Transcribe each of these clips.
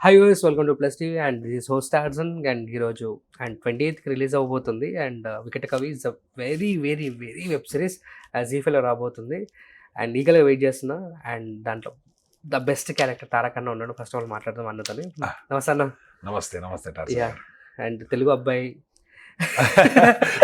Hi youse welcome to plus TV and this host Arjun and ఈరోజు and twenty ఎయిత్కి release అవబోతుంది and Vikata Kavi is a very very very web series జీఫీలో రాబోతుంది and ఈగల్గా wait చేస్తున్నా and దాంట్లో the best character Tarak అన్న ఉన్నాడు first of all మాట్లాడదాం అన్నతోని Ah. నమస్తే అన్న నమస్తే నమస్తే. గారు. అండ్ తెలుగు అబ్బాయి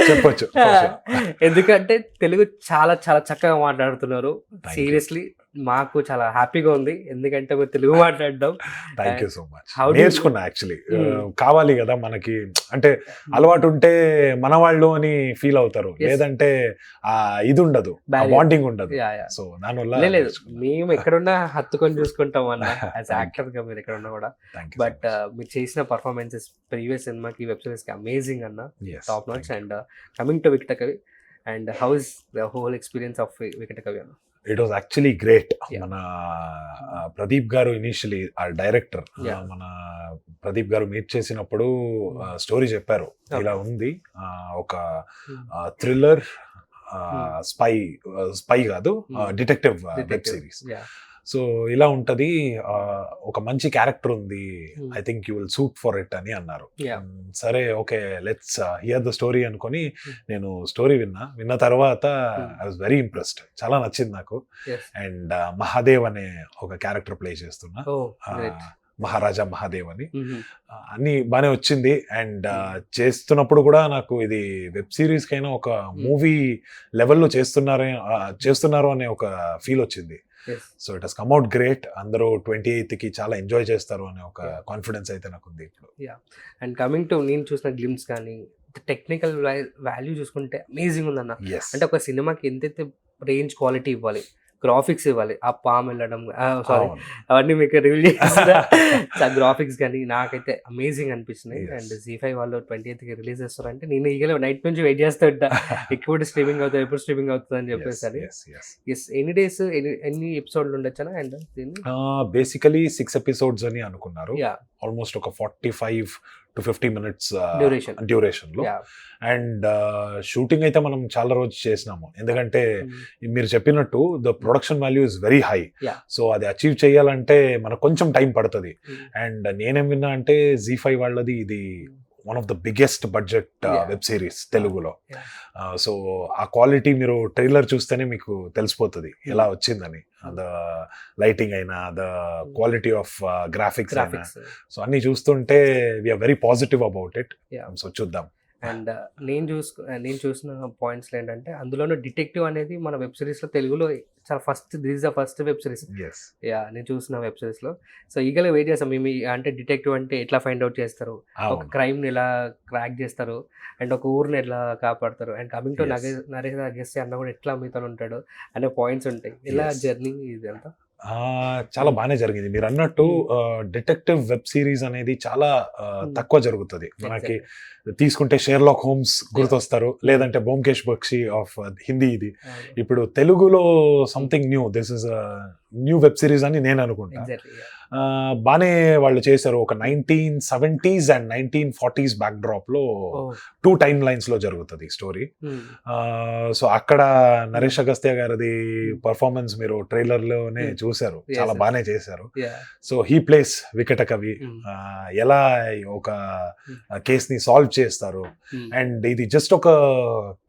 చెప్పొచ్చు. ఎందుకంటే తెలుగు చాలా చాలా చక్కగా మాట్లాడుతున్నారు. సీరియస్లీ మాకు చాలా హ్యాపీగా ఉంది. ఎందుకంటే మీరు తెలుగు మాట్లాడడం. థ్యాంక్ యూ సో మచ్ నేర్చుకున్నా యాక్చువల్లీ Mm. కావాలి కదా మనకి. అంటే అలవాటు ఉంటే మన వాళ్ళు అని ఫీల్ అవుతారు. లేదంటే ఆ ఇది ఉండదు. బాండింగ్ ఉండదు సో దానివల్ల లేదు మేము ఎక్కడున్నా హత్తుకొని చూసుకుంటాం అన్న. యాజ్ యాక్టర్గా మీరు ఎక్కడున్నా కూడా. బట్ మీరు చేసిన పర్ఫార్మెన్సెస్ ప్రీవియస్ సినిమాకి వెబ్ సిరీస్కి అమేజింగ్ అన్న. Top notch and coming to Vikata Kavi and how is the whole experience of Vikata Kavi అన్న? It was actually great. మన ప్రదీప్ గారు ఇనిషియలీ ఆ డైరెక్టర్. మన ప్రదీప్ గారు మీట్ చేసినప్పుడు స్టోరీ చెప్పారు. ఇలా ఉంది. ఒక థ్రిల్లర్ స్పై స్పై కాదు Hmm. Detective web series so ఇలా ఉంటది. ఒక మంచి క్యారెక్టర్ ఉంది. Hmm. I think you will suit for it అని అన్నారు. మ్, సరే okay let's hear the story అనుకొని Hmm. నేను స్టోరీ విన్నా. విన్న తర్వాత Hmm. I was very impressed చాలా నచ్చింది నాకు. అండ్ మహాదేవ్ అనే ఒక క్యారెక్టర్ ప్లే చేస్తున్నా. మహారాజా మహాదేవ్ అని. ఆ, అన్ని బాగానే వచ్చింది. అండ్ చేస్తున్నప్పుడు కూడా నాకు ఇది వెబ్ సిరీస్ కైనా ఒక మూవీ లెవెల్లో చేస్తున్నారే చేస్తున్నారు అనే ఒక ఫీల్ వచ్చింది. So it has come out great అందరూ ట్వంటీ కి చాలా ఎంజాయ్ చేస్తారు అనే ఒక. కాన్ఫిడెన్స్ అయితే నాకు ఉంది ఇప్పుడు అండ్ కమింగ్ టు నేను చూసిన గ్లిమ్స్ కానీ టెక్నికల్ వాల్యూ చూసుకుంటే అమేజింగ్ ఉందన్న. అంటే ఒక సినిమాకి ఎంతైతే రేంజ్ క్వాలిటీ ఇవ్వాలి గ్రాఫిక్స్ ఇవ్వాలి. ఆ పామ్ వెళ్ళడం సారీ అవన్నీ మీకు రివీల్ చేస్తా గ్రాఫిక్స్ కానీ నాకైతే అమేజింగ్ అనిపిస్తున్నాయి. అండ్ జీ ఫైవ్ వాళ్ళు ట్వంటీ ఎయిత్కి రిలీజ్ చేస్తారంటే నేను ఈగల నైట్ నుంచి వెయిట్ చేస్తూ ఉంటా. ఎప్పుడు స్ట్రీమింగ్ అవుతుంది ఎప్పుడు స్ట్రీమింగ్ అవుతుంది అని చెప్పేసి ఎస్ ఎన్ని డేస్ ఎన్ని ఎన్ని ఎపిసోడ్లు ఉండొచ్చా అండ్ బేసికలీ సిక్స్ ఎపిసోడ్స్ అని అనుకున్నారు. ఆల్మోస్ట్ ఒక forty five to fifty minutes Duration. డ్యూరేషన్లో యా అండ్ షూటింగ్ అయితే మనం చాలా రోజు చేసినాము. ఎందుకంటే మీరు చెప్పినట్టు the production value is very high. So అది అచీవ్ చేయాలంటే మనకు కొంచెం టైం పడుతుంది. అండ్ నేనేం విన్నా అంటే జీ ఫైవ్ వాళ్ళది ఇది one of the biggest budget. Web series తెలుగులో. సో ఆ క్వాలిటీ మీరు ట్రైలర్ చూస్తేనే మీకు తెలిసిపోతుంది. ఎలా వచ్చిందని. ద లైటింగ్ అయినా ద క్వాలిటీ ఆఫ్ గ్రాఫిక్స్ అయినా. సో అన్ని చూస్తుంటే we're very positive about it. So చూద్దాం. అండ్ నేను చూసు నేను చూసిన పాయింట్స్ ఏంటంటే అందులోనూ డిటెక్టివ్ అనేది మన వెబ్ సిరీస్లో తెలుగులో చాలా first this the first web series. Yeah నేను చూసిన వెబ్ సిరీస్లో సో ఈగలే వెయిట్ చేస్తాం. మేము అంటే డిటెక్టివ్ అంటే ఎట్లా ఫైండ్ అవుట్ చేస్తారు? ఒక క్రైమ్ని ఎలా క్రాక్ చేస్తారు? అండ్ ఒక ఊరిని ఎట్లా కాపాడతారు? And coming to Naresh Agastya అన్న కూడా ఎట్లా మీతో ఉంటాడు? అనే పాయింట్స్ ఉంటాయి. ఇలా. జర్నీ ఇది అంతా? చాలా బాగానే జరిగింది. మీరు అన్నట్టు డిటెక్టివ్ వెబ్ సిరీస్ అనేది చాలా. తక్కువ జరుగుతుంది. మనకి తీసుకుంటే షేర్లాక్ హోమ్స్ గుర్తొస్తారు. లేదంటే బోమ్కేష్ బక్షి ఆఫ్ హిందీ ఇది. ఇప్పుడు తెలుగులో something new this is new web series అని నేను అనుకుంటా. ఎగ్జాక్ట్లీ ఆ, బానే వాళ్ళు చేశారు ఒక nineteen seventies and nineteen forties back డ్రాప్లో టూ టైమ్ లైన్స్లో జరుగుతుంది స్టోరీ. సో అక్కడ నరేష్ అగస్త్య గారిది పర్ఫార్మెన్స్ మీరు ట్రైలర్లోనే Hmm. చూశారు. Yes, చాలా. బాగానే చేశారు. So he plays వికట Kavi. ఎలా ఒక కేస్ని సాల్వ్ చేస్తారు? అండ్ ఇది జస్ట్ ఒక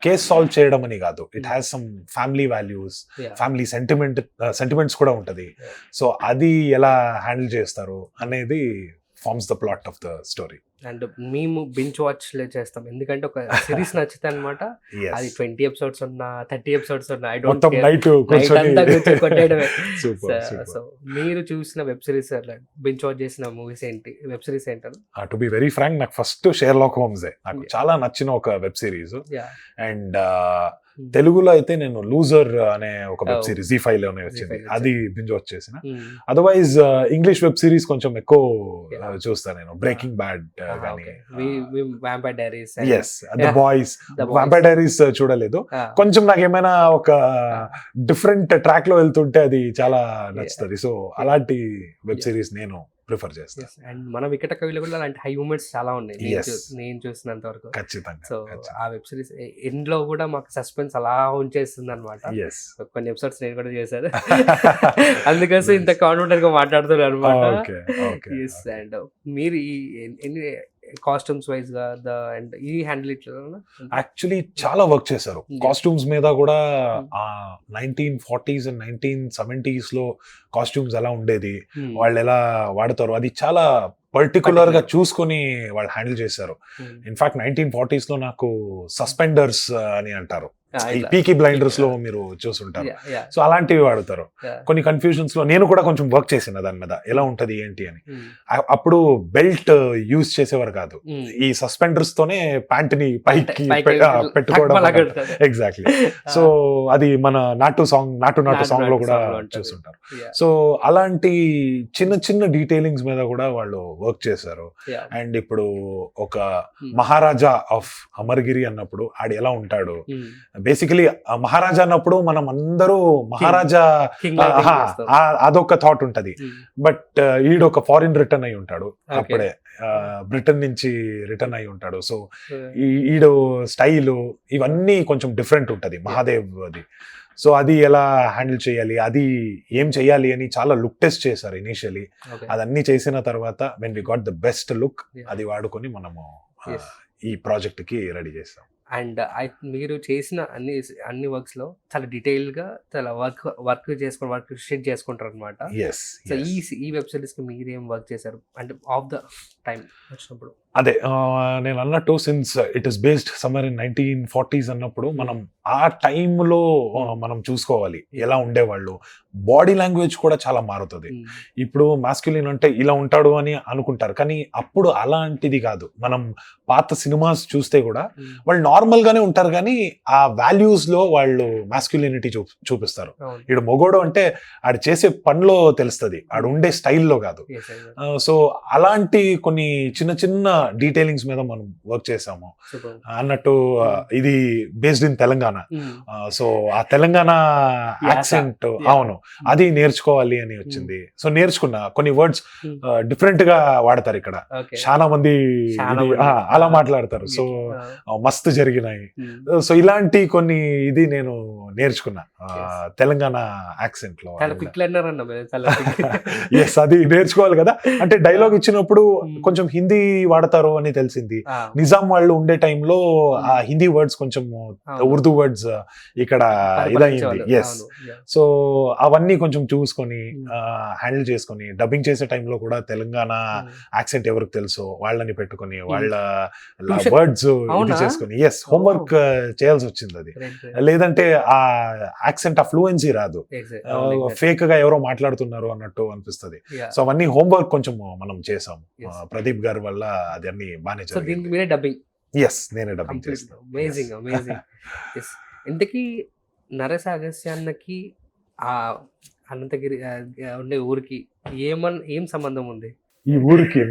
కేస్ సాల్వ్ చేయడం అని కాదు. It Hmm. Has some family values family sentiment sentiments కూడా ఉంటది. Yeah. సో అది ఎలా హ్యాండిల్ చేస్తారు అనేది forms the plot of the story and మేము బించ్ వాచ్ చేస్తాం. ఎందుకంటే ఒక సిరీస్ నచ్చితే అనమాట అది ట్వంటీ ఎపిసోడ్స్ ఉన్నా థర్టీ ఎపిసోడ్స్ ఉన్నా ఐ డోంట్ నైట్ కొట్టేయడమే. సో మీరు చూసిన వెబ్ సిరీస్ బించ్ వాచ్ చేసిన మూవీస్ ఏంటి? వెబ్ సిరీస్ ఏంటారు టు బి వెరీ ఫ్రాంక్ నాకు ఫస్ట్ షేర్ లాక్ హోమ్స్ నాకు. చాలా నచ్చిన ఒక వెబ్ సిరీస్ అండ్ తెలుగులో అయితే నేను లూజర్ అనే ఒక వెబ్. సిరీస్ జీ ఫైవ్లోనే వచ్చింది. అది బింజ్ వచ్చేసిన అదర్వైజ్ ఇంగ్లీష్ వెబ్ సిరీస్ కొంచెం ఎక్కువ చూస్తాను నేను. Breaking bad yes the. Boys. Vampire diaries చూడలేదు. కొంచెం నాకు ఏమైనా ఒక డిఫరెంట్ ట్రాక్లో వెళ్తుంటే అది చాలా నచ్చుతుంది. సో అలాంటి వెబ్. సిరీస్ నేను ప్రిఫర్ చేస్తాను అండ్ మన వికట కవిలో కూడా అలాంటి హై మూమెంట్స్ చాలా ఉన్నాయి. నేను చూసినంత వరకు. ఖచ్చితంగా సో ఆ వెబ్ సిరీస్ ఎండ్లో కూడా మాకు సస్పెన్స్ అలా ఉంచేస్తుంది అనమాట కొన్ని ఎపిసోడ్స్ నేను కూడా చేశాను. అందుకోసం ఇంత కాన్ఫిడెంట్గా మాట్లాడుతున్నాను అనమాట అండ్ మీరు ఈ కాస్ట్యూమ్స్ వైజ్గా ద అండ్ ఈ హ్యాండిల్ ఇట్లా యాక్చువల్లీ చాలా వర్క్ చేశారు. కాస్ట్యూమ్స్ మీద కూడా Hmm. Nineteen forties and nineteen సెవెంటీస్లో కాస్ట్యూమ్స్ ఎలా ఉండేది Hmm. వాళ్ళు ఎలా వాడతారు అది చాలా పర్టికులర్గా చూసుకొని వాళ్ళు హ్యాండిల్ చేశారు. ఇన్ఫాక్ట్ నైన్టీన్ ఫార్టీస్లో నాకు సస్పెండర్స్ అని అంటారు. ఈ పీకీ బ్లైండర్స్లో మీరు చూసుంటారు. సో అలాంటివి వాడతారు. కొన్ని కన్ఫ్యూజన్స్లో నేను కూడా కొంచెం వర్క్ చేసిన దాని మీద. ఎలా ఉంటది ఏంటి అని. ఆ- అప్పుడు బెల్ట్ యూజ్ చేసేవారు కాదు. ఈ సస్పెండర్స్ తోనే ప్యాంట్ని పైకి పెట్టుకోవడం ఎగ్జాక్ట్లీ సో అది మన నాటు సాంగ్ నాటు నాటు సాంగ్లో కూడా. చూస్తుంటారు సో అలాంటి చిన్న చిన్న డీటెయిలింగ్స్ మీద కూడా వాళ్ళు వర్క్ చేశారు. అండ్ ఇప్పుడు ఒక Hmm. మహారాజా ఆఫ్ అమర్గిరి అన్నప్పుడు ఆడు ఎలా ఉంటాడు? బేసికలీ మహారాజా అన్నప్పుడు మనం అందరూ మహారాజా అదొక థాట్ ఉంటది. బట్ ఈడొక ఫారిన్ రిటర్న్ అయి ఉంటాడు. అప్పుడే. బ్రిటన్ నుంచి రిటర్న్ అయి ఉంటాడు. సో ఈడు స్టైలు ఇవన్నీ కొంచెం డిఫరెంట్ ఉంటది. మహాదేవ్ అది. సో అది ఎలా హ్యాండిల్ చేయాలి? అది ఏం చేయాలి అని చాలా లుక్ టెస్ట్ చేశారు ఇనిషియలీ. అదన్నీ చేసిన తర్వాత when we got the best look అది వాడుకొని మనము. ఈ ప్రాజెక్ట్కి రెడీ చేస్తాం అండ్ మీరు చేసిన అన్ని అన్ని వర్క్స్లో చాలా డీటెయిల్గా చాలా వర్క్ వర్క్ చేసుకుని వర్క్ షెడ్ చేసుకుంటారు అనమాట సో ఈ ఈ వెబ్ సిరీస్కి మీరు వర్క్ చేశారు? అంటే ఆఫ్ ద టైం వచ్చినప్పుడు. అదే నేను అన్నట్టు since it is based summer in nineteen forties అన్నప్పుడు మనం ఆ టైంలో మనం చూసుకోవాలి. ఎలా ఉండేవాళ్ళు? బాడీ లాంగ్వేజ్ కూడా చాలా మారుతుంది. ఇప్పుడు మాస్క్యులిన్ అంటే ఇలా ఉంటాడు అని అనుకుంటారు. కానీ అప్పుడు అలాంటిది కాదు. మనం పాత సినిమాస్ చూస్తే కూడా వాళ్ళు నార్మల్ గానే ఉంటారు కానీ ఆ వాల్యూస్లో వాళ్ళు మాస్క్యులినిటీ చూ చూపిస్తారు. ఇడు మొగోడు అంటే ఆడు చేసే పనిలో తెలుస్తుంది. ఆడు ఉండే స్టైల్లో కాదు. సో అలాంటి కొన్ని చిన్న చిన్న డీటెయిలింగ్స్ మీద మనం వర్క్ చేసాము. అన్నట్టు ఆ, ఇది based in Telangana. Mm. So ఆ తెలంగాణ. యాక్సెంట్. అవును. అది నేర్చుకోవాలి అని వచ్చింది. సో నేర్చుకున్నా. కొన్ని వర్డ్స్ Hmm. డిఫరెంట్గా వాడతారు ఇక్కడ. చాలా మంది అలా మాట్లాడతారు. So Ah. మస్తు జరిగినాయి. సో ఇలాంటి కొన్ని ఇది నేను నేర్చుకున్నా ఆ, Yes. తెలంగాణ యాక్సెంట్లో. ఎస్ అది నేర్చుకోవాలి కదా అంటే డైలాగ్ ఇచ్చినప్పుడు. కొంచెం హిందీ వాడతారు అని తెలిసింది. నిజాం వాళ్ళు ఉండే టైంలో ఆ హిందీ వర్డ్స్ కొంచెం. ఉర్దూ వర్డ్స్ ఇక్కడ పరిపాలించేవాళ్ళు. ఎస్. సో అవన్నీ కొంచెం చూసుకొని. హ్యాండిల్ చేసుకొని డబ్బింగ్ చేసే టైంలో కూడా తెలంగాణ. యాక్సెంట్ ఎవరికి తెలుసో వాళ్ళని పెట్టుకొని వాళ్ళ వర్డ్స్ ఇది? చేసుకొని ఎస్ హోంవర్క్ చేయాల్సి వచ్చింది అది. లేదంటే ఆ యాక్సెంట్ ఆ ఫ్లూయెన్సీ రాదు. ఫేక్గా ఎవరో మాట్లాడుతున్నారు అన్నట్టు అనిపిస్తది. సో అవన్నీ హోంవర్క్ కొంచెం మనం చేసాము. ఆ, ప్రదీప్ గారి వల్ల అది అన్ని బాగానే మీరే డబ్బింగ్ ఎస్ నేనే డబ్బింగ్ చేస్తాను అమేజింగ్ అమేజింగ్ ఎస్ ఇంతకీ నరేష్ అగస్త్యాన్నకి ఆ అనంతగిరి ఉండే ఊరికి ఏమన్ ఏం సంబంధం ఉంది? ఈ ఊరికి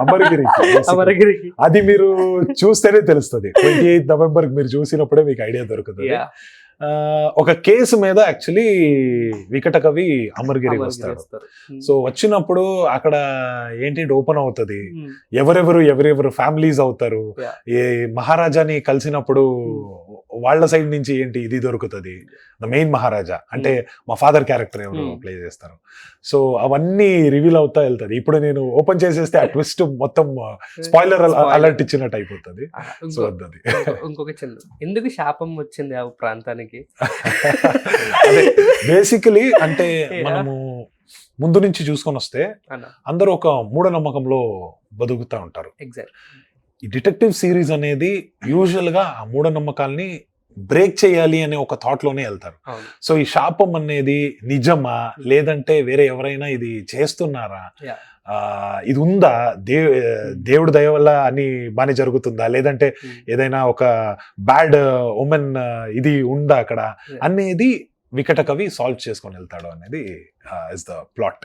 అమరగిరికి. అమరగిరికి. అది మీరు చూస్తేనే తెలుస్తుంది. ట్వంటీ ఎయిత్ నవంబర్ మీరు చూసినప్పుడే మీకు ఐడియా దొరుకుతుంది. ఒక కేసు మీద యాక్చువల్లీ వికట కవి అమరగిరి వస్తారు. సో వచ్చినప్పుడు అక్కడ ఏంటి ఓపెన్ అవుతుంది. Mm. ఎవరెవరు ఎవరెవరు ఫ్యామిలీస్ అవుతారు. ఏ మహారాజాని కలిసినప్పుడు వాళ్ళ సైడ్ నుంచి ఏంటి ఇది దొరుకుతుంది? The main Maharaja. అంటే మా ఫాదర్ క్యారెక్టర్ ఎవరు Hmm. ప్లే చేస్తారు. సో అవన్నీ రివీల్ అవుతా వెళ్తుంది ఇప్పుడు నేను ఓపెన్ చేసేస్తే ఆ ట్విస్ట్ మొత్తం స్పాయిలర్. అలర్ట్ ఇచ్చినట్టు అయిపోతుంది. సో ఇంకో- ఇంకొక చిన్న ఎందుకు శాపం వచ్చింది ఆ ప్రాంతానికి? అదే బేసికలీ అంటే. మనము ముందు నుంచి చూసుకొని వస్తే అందరూ ఒక మూఢనమ్మకంలో బతుకుతూ ఉంటారు. ఎగ్జాక్ట్ ఈ డిటెక్టివ్ సిరీస్ అనేది యూజువల్గా ఆ మూఢనమ్మకాల్ని బ్రేక్ చేయాలి అనే ఒక థాట్లోనే వెళ్తారు సో ఈ శాపం అనేది నిజమా? లేదంటే వేరే ఎవరైనా ఇది చేస్తున్నారా? ఇది ఉందా? దే దేవుడి దయ వల్ల అని బానే జరుగుతుందా? లేదంటే. ఏదైనా ఒక బ్యాడ్ ఉమెన్ ఇది ఉందా అక్కడ. అనేది వికట కవి సాల్వ్ చేసుకొని వెళ్తాడు అనేది ఇస్ ద ప్లాట్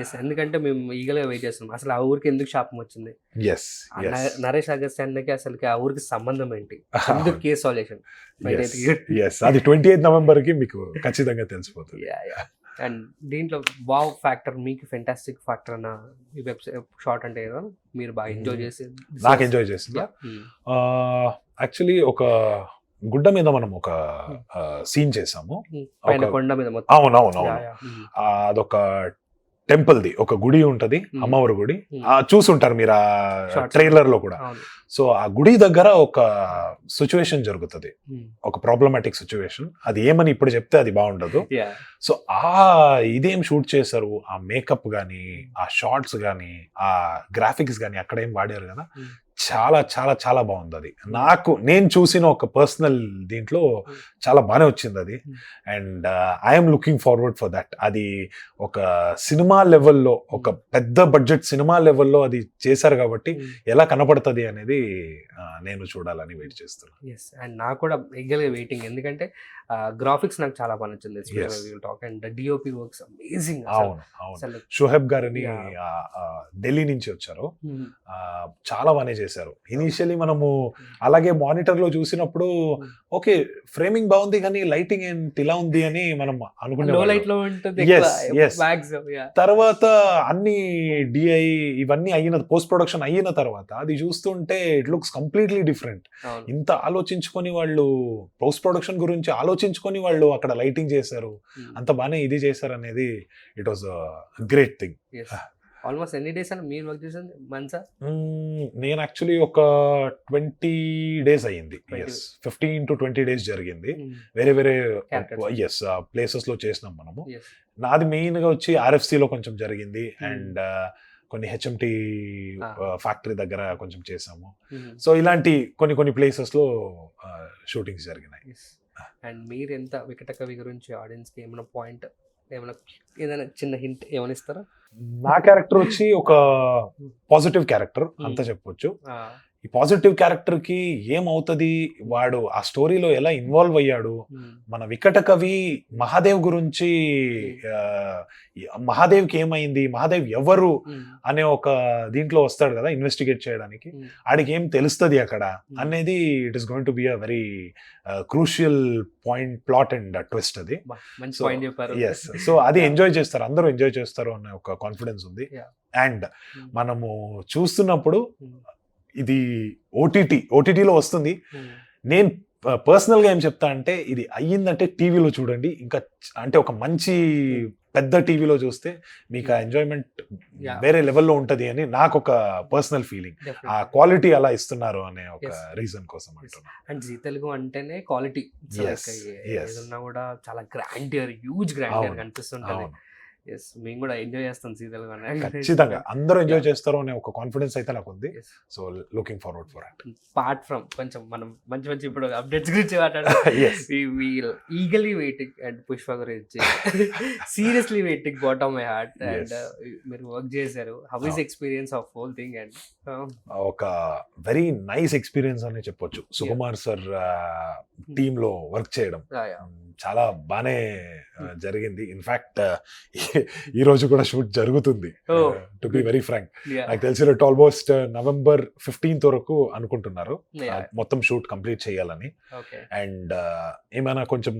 ఎస్ ఎందుకంటే మేము ఈగలుగా వెయిట్ చేస్తున్నాం. అసలు ఆ ఊరికి ఎందుకు శాపం వచ్చింది? ఎస్ నరేష్ అగస్త్యాన్నకి అసలు ఆ ఊరికి సంబంధం ఏంటి? ఎందుకు కేసు సాల్యూషన్ ఎస్ అది ట్వంటీ ఎయిత్ నవంబర్కి మీకు ఖచ్చితంగా తెలిసిపోతుంది. అండ్ దీంట్లో వావ్ ఫ్యాక్టర్ మీకు ఫెంటాస్టిక్ ఫ్యాక్టర్ అన్న ఈ వెబ్ షార్ట్ అంటే ఏదో మీరు బాగా ఎంజాయ్ చేసి నాకు ఎంజాయ్ చేసింది? యాక్చువల్లీ ఒక గుడ్డ మీద మనం ఒక సీన్ చేసాము పైన ఒక- కొండ మీద మొత్తం అవునవును Yeah, అవును yeah. Mm. ఆ, అదొక టెంపుల్ ది ఒక గుడి ఉంటది Hmm. అమ్మవారి గుడి Hmm. ఆ చూసుంటారు మీరు ఆ. ట్రైలర్లో కూడా సో ఆ గుడి దగ్గర ఒక సిచ్యువేషన్ జరుగుతుంది. ఒక ప్రాబ్లమాటిక్ సిచ్యువేషన్ అది ఏమని ఇప్పుడు చెప్తే అది బాగుండదు. సో ఆ ఇదేం షూట్ చేశారు ఆ మేకప్ గానీ ఆ షార్ట్స్ గానీ ఆ గ్రాఫిక్స్ గానీ అక్కడ ఏం వాడారు కదా Hmm. చాలా చాలా చాలా బాగుంది అది నాకు నేను చూసిన ఒక పర్సనల్ దీంట్లో. చాలా బాగానే వచ్చింది అది. And I'm looking forward for that అది ఒక సినిమా లెవెల్లో ఒక పెద్ద బడ్జెట్ సినిమా లెవెల్లో అది చేశారు కాబట్టి. ఎలా కనపడుతుంది అనేది నేను చూడాలని వెయిట్ చేస్తున్నాను. ఎస్ అండ్ నాకు కూడా ఎగ్గలుగా వెయిటింగ్ ఎందుకంటే గ్రాఫిక్స్ నాకు చాలా బాగా నచ్చింది. Talk and DOP works amazing అవును అవును. షోహెబ్ గారిని ఆ, ఢిల్లీ నుంచి వచ్చారు. చాలా బాగానే చేశారు. ఇనీషియలీ మనము అలాగే మానిటర్లో చూసినప్పుడు. ఓకే ఫ్రేమింగ్ బాగుంది కానీ లైటింగ్ ఏంటి ఇలా ఉంది అని మనం అనుకునే తర్వాత అన్ని డిఐ ఇవన్నీ అయిన పోస్ట్ ప్రొడక్షన్ అయిన తర్వాత అది చూస్తుంటే ఇట్ లుక్స్ కంప్లీట్లీ డిఫరెంట్ ఇంత ఆలోచించుకొని వాళ్ళు పోస్ట్ ప్రొడక్షన్ గురించి ఆలోచించుకొని వాళ్ళు అక్కడ లైటింగ్ చేశారు. అంత బాగానే ఇది చేశారు అనేది it was great thing almost ఎన్ని డేస్ అని మీరు వర్క్ చేసింది? మంత్సా నేను యాక్చువల్లీ ఒక ట్వంటీ డేస్ అయ్యింది. 20 yes fifteen to twenty days జరిగింది. వేరే వేరే. ఎస్ ప్లేసెస్లో చేసినాం మనము. నాది మెయిన్గా వచ్చి RFC లో కొంచెం జరిగింది. అండ్ కొన్ని హెచ్ఎంటి. ఫ్యాక్టరీ దగ్గర కొంచెం చేసాము. సో ఇలాంటి కొన్ని కొన్ని ప్లేసెస్లో షూటింగ్స్ జరిగినాయి. అండ్ మీరు ఎంత వికట కవి గురించి ఆడియన్స్కి ఏమైనా పాయింట్ ఏమైనా ఏదైనా చిన్న హింట్ ఏమైనా ఇస్తారా? నా క్యారెక్టర్ వచ్చి ఒక పాజిటివ్ క్యారెక్టర్ అంత. చెప్పొచ్చు. ఈ పాజిటివ్ క్యారెక్టర్కి ఏమవుతుంది? వాడు ఆ స్టోరీలో ఎలా ఇన్వాల్వ్ అయ్యాడు? మన వికట కవి మహాదేవ్ గురించి మహాదేవ్కి ఏమైంది? మహాదేవ్ ఎవరు? అనే ఒక దీంట్లో వస్తాడు కదా ఇన్వెస్టిగేట్ చేయడానికి. ఆడికి ఏం తెలుస్తుంది అక్కడ? అనేది it is going to be a very crucial point plot and twist అది. ఎస్ సో అది ఎంజాయ్ చేస్తారు. అందరూ ఎంజాయ్ చేస్తారు అనే ఒక కాన్ఫిడెన్స్ ఉంది. అండ్ మనము చూస్తున్నప్పుడు ఇది ఓటీటీ ఓటీటీలో వస్తుంది. ఉమ్, నేను పర్సనల్గా ఏం చెప్తా అంటే ఇది అయ్యిందంటే టీవీలో చూడండి. ఇంకా అంటే ఒక మంచి పెద్ద టీవీలో చూస్తే మీకు ఆ ఎంజాయ్మెంట్ Yeah. వేరే లెవెల్లో ఉంటది అని నాకు ఒక పర్సనల్ ఫీలింగ్ ఆ. క్వాలిటీ అలా ఇస్తున్నారు అనే ఒక. రీజన్ కోసం అంటున్నా. అండ్ జీ తెలుగు అంటేనే క్వాలిటీ కూడా చాలా గ్రాండియర్ హ్యూజ్ గ్రాండియర్ అవును, కనిపిస్తుంటది. ఎస్ మేము కూడా ఎంజాయ్ చేస్తాం సీ తెలుగు అనే ఖచ్చితంగా అందరూ ఎంజాయ్ చేస్తారు అనే ఒక కాన్ఫిడెన్స్ అయితే నాకు ఉంది. So looking forward for part from కొంచెం మనం మంచి మంచి ఇప్పుడు అప్డేట్స్ గురించి మాట్లాడాలి. ఈగలీ వెయిటింగ్ అండ్ పుష్ప గురించి. Seriously waiting bottom my heart and. మీరు వర్క్ చేశారు. How is. Experience of whole thing and ఒక వెరీ నైస్ ఎక్స్పీరియన్స్ అనే చెప్పొచ్చు. సుకుమార్ సార్ టీమ్లో వర్క్ చేయడం. చాలా బానే ఆ, జరిగింది. ఇన్ఫాక్ట్ ఈ రోజు కూడా షూట్ జరుగుతుంది. టు బి వెరీ ఫ్రాంక్ నాకు తెలిసినట్టు ఆల్మోస్ట్ నవంబర్ ఫిఫ్టీన్త్ వరకు అనుకుంటున్నారు. మొత్తం షూట్ కంప్లీట్ చేయాలని. అండ్ ఏమైనా కొంచెం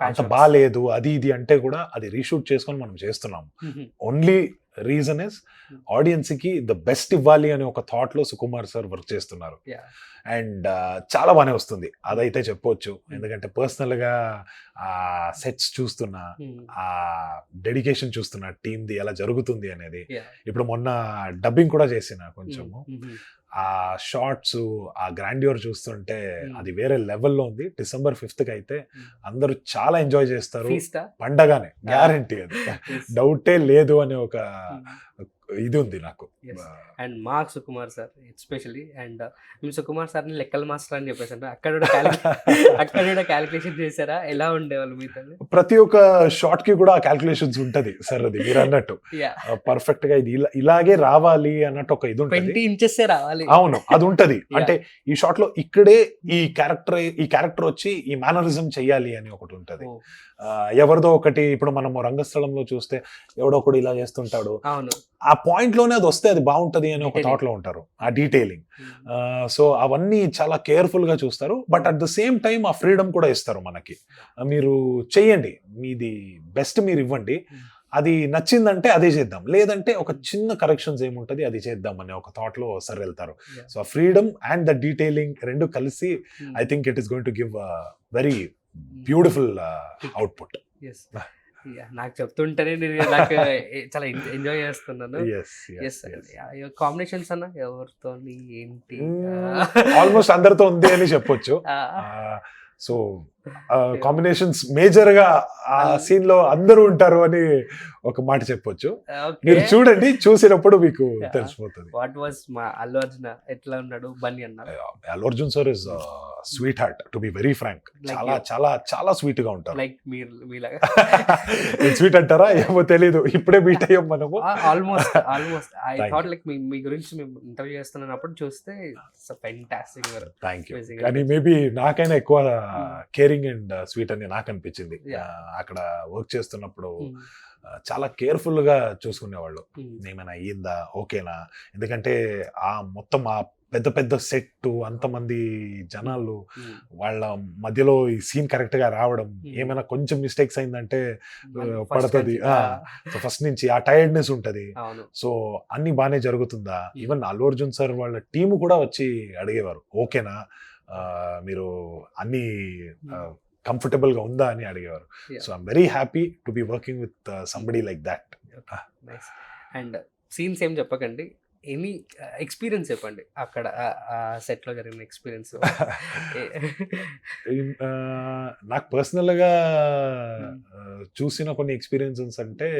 అంత. బాగాలేదు అది ఇది అంటే కూడా అది రీషూట్ చేసుకొని మనం చేస్తున్నాం ఓన్లీ రీజన్ ఇస్ ఆడియన్స్కి ద బెస్ట్ ఇవ్వాలి అనే ఒక థాట్లో సుకుమార్ సార్ వర్క్ చేస్తున్నారు. అండ్ చాలా బాగానే వస్తుంది. అదైతే చెప్పొచ్చు. ఎందుకంటే పర్సనల్గా ఆ సెట్స్ చూస్తున్నా ఆ డెడికేషన్ చూస్తున్నా టీమ్ ది ఎలా జరుగుతుంది అనేది. ఇప్పుడు మొన్న డబ్బింగ్ కూడా చేసిన కొంచెము. ఆ షార్ట్స్ ఆ గ్రాండ్యూర్ చూస్తుంటే. అది వేరే లెవెల్లో ఉంది. డిసెంబర్ ఫిఫ్త్కి అయితే అందరూ చాలా ఎంజాయ్ చేస్తారు. పండగానే గ్యారంటీ అది. డౌటే లేదు అనే ఒక ఇది ఉంది నాకు. And mark Sukumar sir especially and మేము సుకుమార్ సార్ని లెక్కల మాస్టర్ అని చెప్పేసి అక్కడ అక్కడ కూడా క్యాలిక్యులేషన్ చేశారా? ఎలా ఉండేవాళ్ళు మీతో? ప్రతి ఒక్క షార్ట్కి కూడా క్యాల్కులేషన్స్ ఉంటది సార్ అది మీరు అన్నట్టు. పర్ఫెక్ట్గా ఇది ఇలా- ఇలాగే రావాలి అన్నట్టు ఒక ఇది ఉంటుంది. ఇంచెస్ రావాలి. అవును అది ఉంటది. అంటే ఈ షార్ట్లో ఇక్కడే ఈ క్యారెక్టర్ ఈ క్యారెక్టర్ వచ్చి ఈ మేనరిజం చెయ్యాలి అని ఒకటి ఉంటది. ఆ, ఎవరిదో ఒకటి ఇప్పుడు మనము రంగస్థలంలో చూస్తే ఎవడో ఒకడు ఇలా చేస్తుంటాడు. ఆ పాయింట్లోనే అది వస్తే అది బాగుంటది అని ఒక. థాట్లో ఉంటారు ఆ డీటెయిలింగ్ సో అవన్నీ చాలా కేర్ఫుల్గా చూస్తారు but at the same time ఆ ఫ్రీడమ్ కూడా ఇస్తారు మనకి. మీరు చెయ్యండి మీది బెస్ట్ మీరు ఇవ్వండి. అది నచ్చిందంటే అదే చేద్దాం లేదంటే ఒక చిన్న కరెక్షన్స్ ఏముంటది అది చేద్దాం అనే ఒక థాట్లో సర్ వెళ్తారు. సో ఆ ఫ్రీడమ్ అండ్ ద డీటెయిలింగ్ రెండు కలిసి I think it is going to give very beautiful output Yes. Yeah, నాకు చెప్తుంటేనే నేను నాకు చాలా ఎంజాయ్ చేస్తున్నాను. కాంబినేషన్స్ అన్న ఎవరితో ఏంటి? ఆల్మోస్ట్ అందరితో ఉంది అని చెప్పొచ్చు. సో కాంబినేషన్స్ మేజర్ గా ఆ. సీన్లో అందరూ ఉంటారు అని ఒక మాట చెప్పొచ్చు. మీరు చూడండి చూసినప్పుడు మీకు. తెలిసిపోతుంది. వాట్ వాస్ మా అల్లు అర్జున ఎట్లా ఉన్నాడు? బన్నీ అన్న. Allu Arjun sir is sweet heart to be very frank చాలా. చాలా చాలా స్వీట్గా ఉంటారు. లైక్ మీరు మీలాగా స్వీట్ అంటారా? ఏమో తెలీదు. ఇప్పుడే మీట్ అయ్యాం మనము. Almost almost I thought like మీ మీ గురించి మేము ఇంటర్వ్యూ చేస్తున్నప్పుడు చూస్తే ఫెంటాస్టిక్ థ్యాంక్ యూ. కానీ మేబీ నాకైనా ఎక్కువ Hmm. కేరింగ్ అండ్ స్వీట్ అని నాకు అనిపించింది అక్కడ వర్క్ చేస్తున్నప్పుడు ఆ, చాలా కేర్ఫుల్గా చూసుకునేవాళ్ళు ఏమైనా అయ్యిందా? ఓకేనా? ఎందుకంటే ఆ మొత్తం ఆ పెద్ద పెద్ద సెట్ అంతమంది జనాలు వాళ్ళ మధ్యలో ఈ సీన్ కరెక్ట్గా రావడం Hmm. ఏమైనా కొంచెం మిస్టేక్స్ అయిందంటే పడుతుంది. సో ఫస్ట్ నుంచి ఆ టైర్డ్నెస్ ఉంటది. సో అన్ని బాగానే జరుగుతుందా? Hmm. Even Allu Arjun sir వాళ్ళ టీము కూడా వచ్చి అడిగేవారు ఓకేనా? మీరు అన్ని కంఫర్టబుల్గా ఉందా అని అడిగేవారు. So I'm very happy to be working with somebody like that and scenes ఏం చెప్పకండి. ఎనీ ఎక్స్పీరియన్స్ చెప్పండి. అక్కడ ఆ సెట్లో జరిగిన ఎక్స్పీరియన్స్ నాకు పర్సనల్గా ఆ, చూసిన కొన్ని ఎక్స్పీరియన్సెస్ అంటే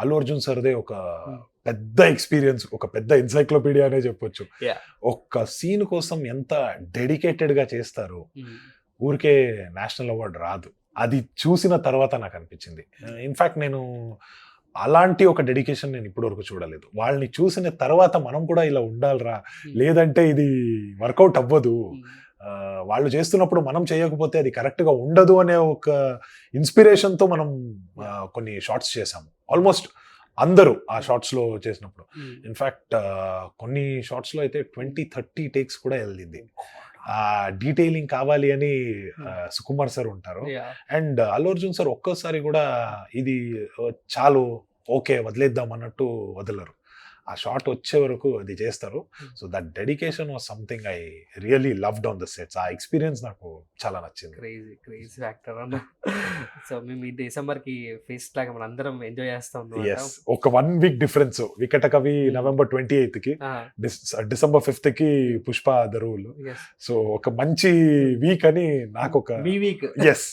అల్లు అర్జున్ సార్దే ఒక Hmm. పెద్ద ఎక్స్పీరియన్స్ ఒక పెద్ద ఎన్సైక్లోపీడియా అనే చెప్పొచ్చు. ఒక్క సీన్ కోసం ఎంత డెడికేటెడ్గా చేస్తారు ఊరికే నేషనల్ అవార్డు రాదు. అది చూసిన తర్వాత నాకు అనిపించింది. ఇన్ఫాక్ట్ నేను అలాంటి ఒక డెడికేషన్ నేను ఇప్పటివరకు చూడలేదు. వాళ్ళని చూసిన తర్వాత మనం కూడా ఇలా ఉండాలిరా లేదంటే ఇది వర్కౌట్ అవ్వదు. వాళ్ళు చేస్తున్నప్పుడు మనం చేయకపోతే అది కరెక్ట్గా ఉండదు అనే ఒక ఇన్స్పిరేషన్తో మనం కొన్ని షార్ట్స్ చేసాము ఆల్మోస్ట్ అందరూ ఆ షార్ట్స్లో చేసినప్పుడు. ఇన్ఫాక్ట్ కొన్ని షార్ట్స్లో అయితే ట్వంటీ థర్టీ టేక్స్ కూడా వెళ్ళింది. ఆ డీటెయిలింగ్ కావాలి అని సుకుమార్ సార్ ఉంటారు. అండ్ అల్లు అర్జున్ సార్ ఒక్కసారి కూడా ఇది చాలు ఓకే వదిలేద్దాం అన్నట్టు వదలరు. ఆ షార్ట్ వచ్చే వరకు అది చేస్తారు. So that dedication was something I really loved on the sets ఆ ఎక్స్పీరియన్స్ నాకు చాలా నచ్చింది. క్రేజీ క్రేజీ ఫ్యాక్టర్ అన్న. సో మేము ఈ డిసెంబర్కి ఫెస్ట్ లాగా మన అందరం ఎంజాయ్ చేస్తాం ఎస్ ఒక one week difference Vikata Kavi. November twenty ఎయిత్కి డిస్- డిసెంబర్ ఫిఫ్త్కి పుష్ప ద రూల్ సో ఒక మంచి వీక్ అని నాకు ఒక మీ వీక్ ఎస్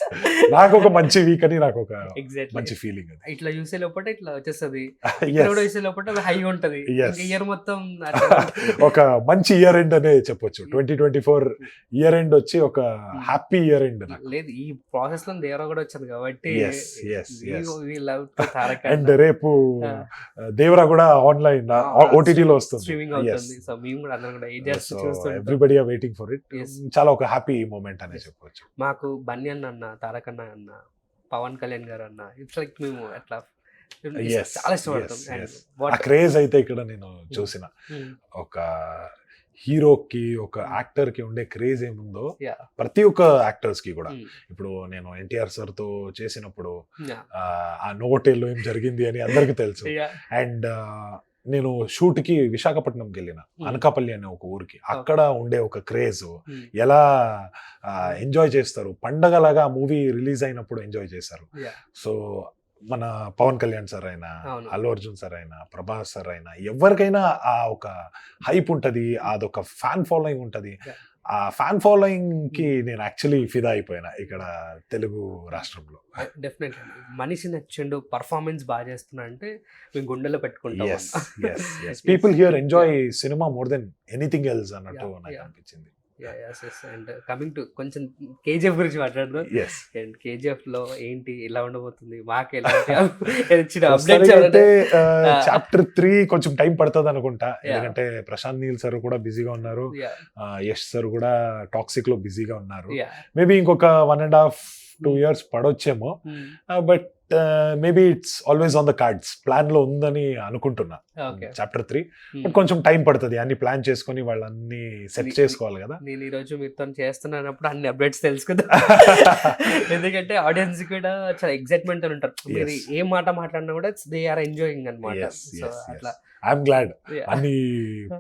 నాకు ఒక మంచి వీక్ అని నాకు ఒక ఎగ్జాక్ట్లీ మంచి ఫీలింగ్ ఇట్లా చూసే లోపల ఇట్లా వచ్చేస్తుంది. ఇక్కడ కూడా చూసే లోపల హై ఉంటది. ఇయర్ మొత్తం ఒక మంచి ఇయర్ ఎండ్ అనే చెప్పొచ్చు. Twenty twenty four year end వచ్చి ఒక హ్యాపీ ఇయర్ ఎండ్ లేదు ఈ ప్రాసెస్లో దేవరా కూడా వచ్చింది కాబట్టి అండ్ రేపు Ah. దేవరా కూడా ఆన్లైన్ ఓటీటీ లో వస్తుంది. స్ట్రీమింగ్ అవుతుంది. సో మేము కూడా అందరం కూడా ఏం చేస్తూ చూస్తుంటాం. Everybody are waiting for it. చాలా ఒక హ్యాపీ మూమెంట్ అనే చెప్పొచ్చు. మాకు బన్నీ అన్న అన్న తారక్ అన్న పవన్ కళ్యాణ్ గారు అన్న ఇట్స్ లైక్ మేము అట్లా చాలా ఇష్టపడతాం క్రేజ్ అయితే ఇక్కడ నేను చూసిన Hmm. ఒక హీరోకి ఒక యాక్టర్కి ఉండే క్రేజ్ ఏముందో. ప్రతి ఒక్క యాక్టర్స్కి కూడా Hmm. ఇప్పుడు నేను ఎన్టీఆర్ సార్తో చేసినప్పుడు. ఆ, నోటేల్లో ఏం జరిగింది అని అందరికి తెలుసు. అండ్ నేను షూట్కి విశాఖపట్నంకి వెళ్ళిన Hmm. అనకాపల్లి అనే ఒక ఊరికి అక్కడ ఉండే ఒక క్రేజ్ Hmm. ఎలా ఎంజాయ్ చేస్తారు పండగలాగా మూవీ రిలీజ్ అయినప్పుడు ఎంజాయ్ చేశారు. సో మన పవన్ కళ్యాణ్ సార్ అయినా. అల్లు అర్జున్ సార్ అయినా ప్రభాస్ సార్ అయినా ఎవరికైనా ఆ ఒక హైప్ ఉంటది అదొక ఫ్యాన్ ఫాలోయింగ్ ఉంటది. ఆ ఫ్యాన్ ఫాలోయింగ్కి నేను యాక్చువల్లీ ఫిదా అయిపోయినా ఇక్కడ తెలుగు రాష్ట్రంలో. డెఫినెట్ మనిషి నచ్చిండు పర్ఫార్మెన్స్ బాగా చేస్తున్నా అంటే మేము గుండెలో పెట్టుకుంటాం people here enjoy cinema more than anything else అన్నట్టు నాకు. అనిపించింది. And కమింగ్ టు కొంచెం కేజీఎఫ్ గురించి మాట్లాడదాం ఎస్ అండ్ కేజీఎఫ్లో ఏంటి ఎలా ఉండబోతుంది మాకు అంటే. చాప్టర్ త్రీ కొంచెం టైం పడుతుంది అనుకుంటా. ఎందుకంటే ప్రశాంత్ నీల్ సార్ కూడా బిజీగా ఉన్నారు యష్ సార్ కూడా టాక్సిక్లో బిజీగా ఉన్నారు మేబీ ఇంకొక one and half two Hmm. Years పడొచ్చేమో Hmm. But maybe it's always on the cards ప్లాన్లో ఉందని అనుకుంటున్నా. చాప్టర్ త్రీ బట్ కొంచెం టైం పడుతుంది. అన్ని ప్లాన్ చేసుకొని వాళ్ళన్ని సెట్ చేసుకోవాలి కదా. నేను ఈ రోజు మీతో చేస్తున్నప్పుడు అన్ని అప్డేట్స్ తెలుసుకుందా ఎందుకంటే ఆడియన్స్ కూడా చాలా ఎక్సైట్మెంట్ ఉంటారు. మీరు. ఏ మాట మాట్లాడినా కూడా దే ఆర్ ఎంజాయింగ్ అనమాట. అట్లా ఐఎమ్ గ్లాడ్. అన్ని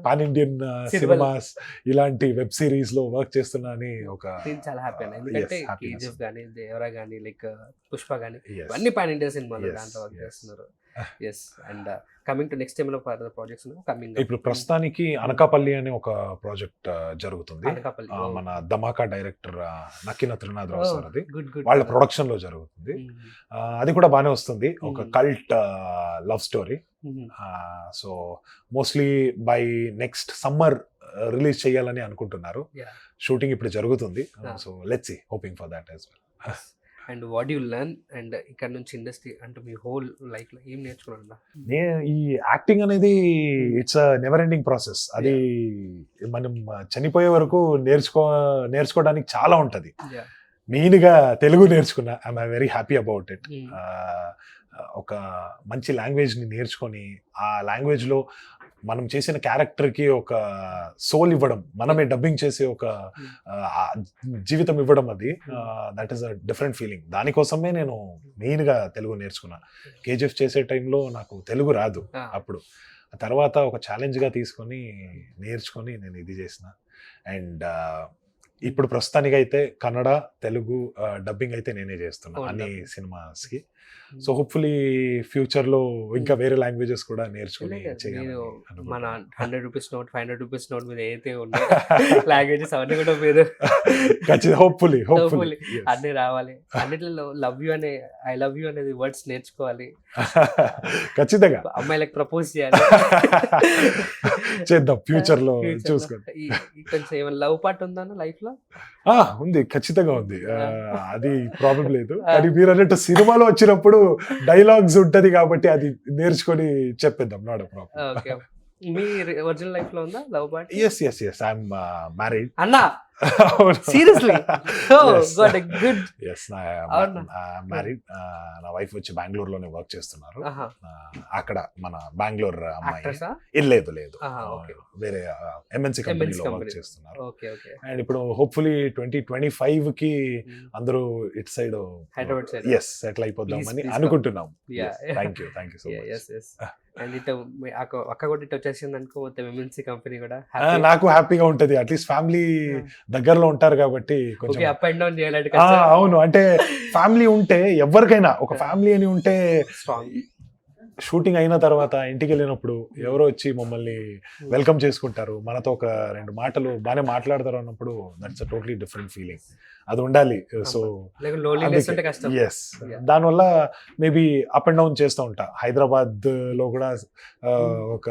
పాన్ ఇండియన్ సినిమాస్ ఇలాంటి వెబ్ సిరీస్లో వర్క్ చేస్తున్నా అని ఒక చాలా హ్యాపీ Uh, ఎందుకంటే. కేజీఎఫ్ కానీ దేవరా కానీ లైక్ పుష్ప కానీ. అన్ని పాన్ ఇండియా సినిమాలు దాంట్లో వర్క్. చేస్తున్నారు yes and coming to next టైంలో ప్రాజెక్ట్స్ కమింగ్ ఇప్పుడు ప్రస్తుతానికి అనకాపల్లి అనే ఒక ప్రాజెక్ట్ జరుగుతుంది. అనకాపల్లి ఆ, మన ధమాకా డైరెక్టర్ నక్కిన త్రినాథరావు సార్ అది. వాళ్ళ ప్రొడక్షన్లో జరుగుతుంది. అది కూడా బాగానే వస్తుంది. ఒక. Cult love story so mostly by next summer release చేయాలని అనుకుంటున్నారు. షూటింగ్ ఇప్పుడు జరుగుతుంది. So let's hoping for that as well and what you learn and ఇక్కడ నుంచి ఇండస్ట్రీ అంటే మీ హోల్ లైఫ్లో ఏం నేర్చుకున్నా నే ఈ యాక్టింగ్ అనేది it's a never ending process. అది మనం చనిపోయే వరకు నేర్చుకో నేర్చుకోవడానికి చాలా ఉంటది. మెయిన్గా తెలుగు నేర్చుకున్నా. I'm very happy about it. ఒక మంచి లాంగ్వేజ్ని నేర్చుకొని ఆ లాంగ్వేజ్లో మనం చేసిన క్యారెక్టర్కి ఒక సోల్ ఇవ్వడం మనమే డబ్బింగ్ చేసి ఒక ఆ, జీవితం ఇవ్వడం అది that is a different feeling దానికోసమే నేను మెయిన్గా తెలుగు నేర్చుకున్నా. కేజీఎఫ్ చేసే టైంలో నాకు తెలుగు రాదు అప్పుడు. ఆ తర్వాత ఒక ఛాలెంజ్గా తీసుకొని నేర్చుకొని నేను ఇది చేసిన. అండ్ ఇప్పుడు ప్రస్తుతానికి అయితే కన్నడ తెలుగు డబ్బింగ్ అయితే నేనే చేస్తున్నా అన్ని dubbing. సో హోప్ఫుల్లీ ఫ్యూచర్లో ఇంకా వేరే లాంగ్వేజెస్ కూడా నేర్చుకుని మన. Hundred rupees note five hundred rupees note మీద ఏదైతే ఉన్నాయో లాంగ్వేజెస్ అవన్నీ కూడా మీరు ఖచ్చితంగా హోప్ఫుల్లీ. హోప్ఫుల్లీ. అన్ని రావాలి. అన్నిటిలో లవ్ యూ అనే ఐ లవ్ యూ అనేది వర్డ్స్ నేర్చుకోవాలి. ఖచ్చితంగా. అమ్మాయిలకు ప్రపోజ్ చేయాలి. చేద్దాం ఫ్యూచర్లో. చూసుకోండి కొంచెం ఏమైనా లవ్ పార్ట్ ఉందా లైఫ్లో ఆ, ఉంది ఖచ్చితంగా ఉంది. అది ప్రాబ్లం లేదు. కానీ మీరు అన్నట్టు సినిమాలో వచ్చినప్పుడు డైలాగ్స్ ఉంటది కాబట్టి అది నేర్చుకొని చెప్పేద్దాం. నాట్ ప్రాబ్లం మీ ఒరిజినల్ లైఫ్లో ఉందా? Love part yes yes yes I'm married అన్నా! A good. ఎస్? మ్యారీడ్ నా వైఫ్ వచ్చి బెంగళూరు లోనే వర్క్ చేస్తున్నారు. అక్కడ మన బెంగళూరు అమ్మాయి. లేదు లేదు. వేరే ఎంఎన్సీ కంపెనీలో వర్క్. చేస్తున్నారు. అండ్ ఇప్పుడు హోప్ఫుల్లీ ట్వంటీ ట్వంటీ ఫైవ్కి అందరూ ఇటు సైడ్. ఎస్ సెటిల్ అయిపోదామని అనుకుంటున్నాం. Thank you thank you so much and ఇటు అక్క కూడా ఇటు వచ్చేసింది అనుకో ఎంఎన్సీ కంపెనీ కూడా నాకు హ్యాపీగా ఉంటది. అట్లీస్ట్ ఫ్యామిలీ దగ్గరలో ఉంటారు కాబట్టి కొంచెం అప్ అండ్ డౌన్ చేయాలంటే అవును. అంటే ఫ్యామిలీ ఉంటే ఎవరికైనా ఒక ఫ్యామిలీ అని ఉంటే షూటింగ్ అయిన తర్వాత ఇంటికి వెళ్ళినప్పుడు ఎవరో వచ్చి మమ్మల్ని వెల్కమ్ చేసుకుంటారు. మనతో ఒక రెండు మాటలు బాగానే మాట్లాడతారు అన్నప్పుడు that's a totally different feeling అది ఉండాలి. So yes. దానివల్ల మేబీ అప్ అండ్ డౌన్ చేస్తూ ఉంటా. హైదరాబాద్లో కూడా ఆ, ఒక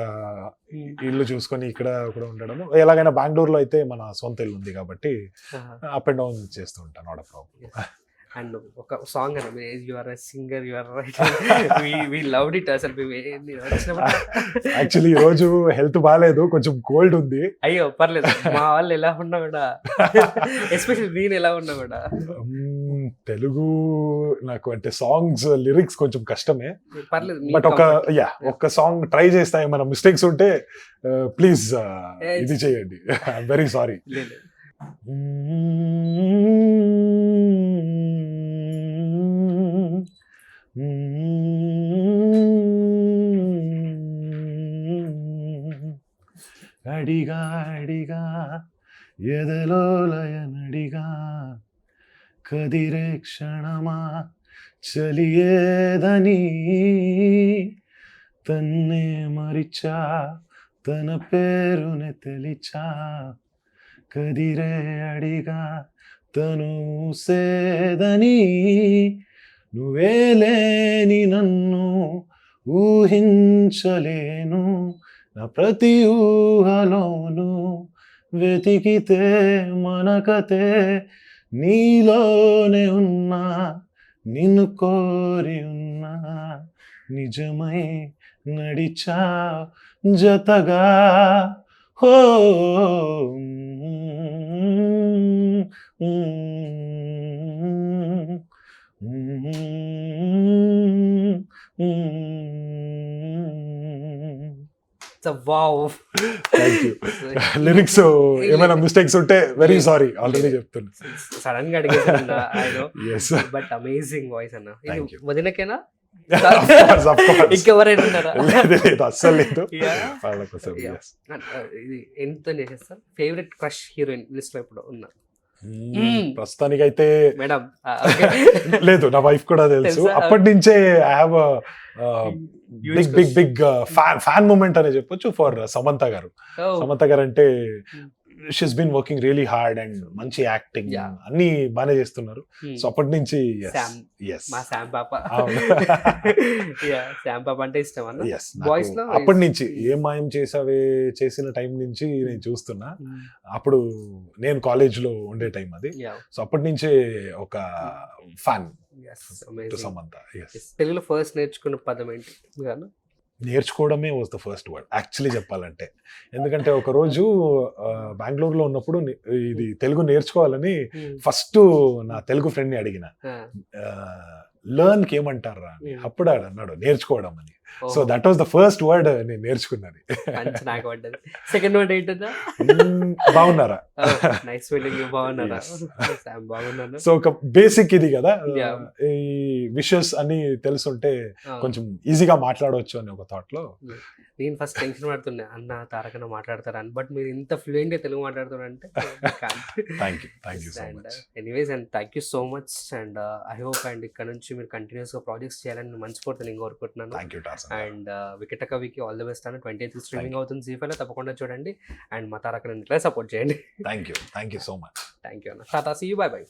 ఇల్లు చూసుకొని ఇక్కడ కూడా ఉండడం ఎలాగైనా బెంగళూరులో అయితే మన సొంత ఇల్లు ఉంది కాబట్టి అప్ అండ్ డౌన్ చేస్తూ ఉంటాను నాట్ ప్రాబ్లం అండ్ ఒక సాంగ్ అని you are singer you are right we loved it అసలు యాక్చువల్లీ ఈ రోజు హెల్త్ బాగాలేదు కొంచెం కోల్డ్ ఉంది. అయ్యో పర్లేదు. మా వాళ్ళు ఎలా ఉన్నా కూడా ఎస్పెషల్ నేను ఎలా ఉన్నా కూడా. తెలుగు నాకు అంటే సాంగ్స్ లిరిక్స్ కొంచెం కష్టమే. పర్లేదు బట్ ఒక. యా ఒక సాంగ్ ట్రై చేస్తా ఏమైనా మిస్టేక్స్ ఉంటే ప్లీజ్ Yes. ఇది చేయండి. వెరీ సారీ అడిగా అడిగా ఎదలో లయనడిగా కదిరే క్షణమా చలియేదని తన్నే మరిచా తన పేరుని తెలిచా కదిరే అడిగా తను సేదని నువ్వే లేని నన్ను ఊహించలేను. నా ప్రతి ఊహలోను వెతికితే మనకతే నీలోనే ఉన్నా నిన్ను కోరి ఉన్నా. నిజమై నడిచా జతగా. హో Mm-hmm. లిరిక్స్ ఏమైనా మిస్టేక్స్ ఉంటే వెరీ సారీ ఆల్రెడీ చెప్తున్నా. సడన్గా అడిగేసా బట్ అమేజింగ్ వాయిస్ అన్న. వదినకేనా? ఎంత ఫేవరెట్ క్రష్ హీరోయిన్ లిస్ట్లో ఇప్పుడు మ్మ్. ప్రస్తుతానికైతే మేడం లేదు నా వైఫ్ కూడా తెలుసు? అప్పటి నుంచే I have big big. Big fan fan moment అని చెప్పొచ్చు ఫర్ సమంత గారు Oh. సమంత గారు అంటే. She's been working really hard and మంచి యాక్టింగ్. అన్ని బాగానే చేస్తున్నారు. సో అప్పటి నుంచి మా శామ్ పాప. శామ్ అంటే ఇష్టం అన్న? అప్పటి నుంచి ఏం మాయం చేసావే చేసిన టైం నుంచి నేను చూస్తున్నా. అప్పుడు నేను కాలేజ్లో ఉండే టైం అది. సో అప్పటి నుంచే ఒక ఫ్యాన్ తెలుగులో ఫస్ట్ నేర్చుకున్న పదం ఏంటి? నేర్చుకోవడమే was the first word actually చెప్పాలంటే. ఎందుకంటే ఒక రోజు బెంగళూరులో ఉన్నప్పుడు ఇది తెలుగు నేర్చుకోవాలని ఫస్ట్ నా తెలుగు ఫ్రెండ్ని అడిగిన. లర్న్కి ఏమంటారా అని. అప్పుడు ఆడు అన్నాడు నేర్చుకోవడం అని. So that was the first word నేను నేర్చుకున్నది. సెకండ్ వర్డ్ Hmm, బాగున్నారా? సో ఒక బేసిక్ ఇది కదా. ఈ విషెస్ అన్ని తెలుసుంటే. కొంచెం ఈజీగా మాట్లాడవచ్చు అని ఒక థాట్లో. నేను ఫస్ట్ టెన్షన్ పడుతున్నా అన్న తారకన మాట్లాడతారా? అని. బట్ మీరు ఇంత ఫ్లూయెంట్గా Telugu మాట్లాడుతారంటే thank you thank you so and much anyways and thank you so much and I hope and ఇక్కడ నుంచి మీరు కంటిన్యూస్గా ప్రాజెక్ట్స్ చేయాలని నేను మనస్ఫూర్తి నేను కోరుకుంటున్నాను. అండ్ వికెట కవికి ఆల్ ది బెస్ట్ అని ట్వంటీ ఎయిత్ స్ట్రీమింగ్. అవుతుంది జీఫైలో తప్పకుండా చూడండి. అండ్ మా తారకని ఇట్లా సపోర్ట్ చేయండి. Thank you thank you so much thank you అన్న. Tata see you bye bye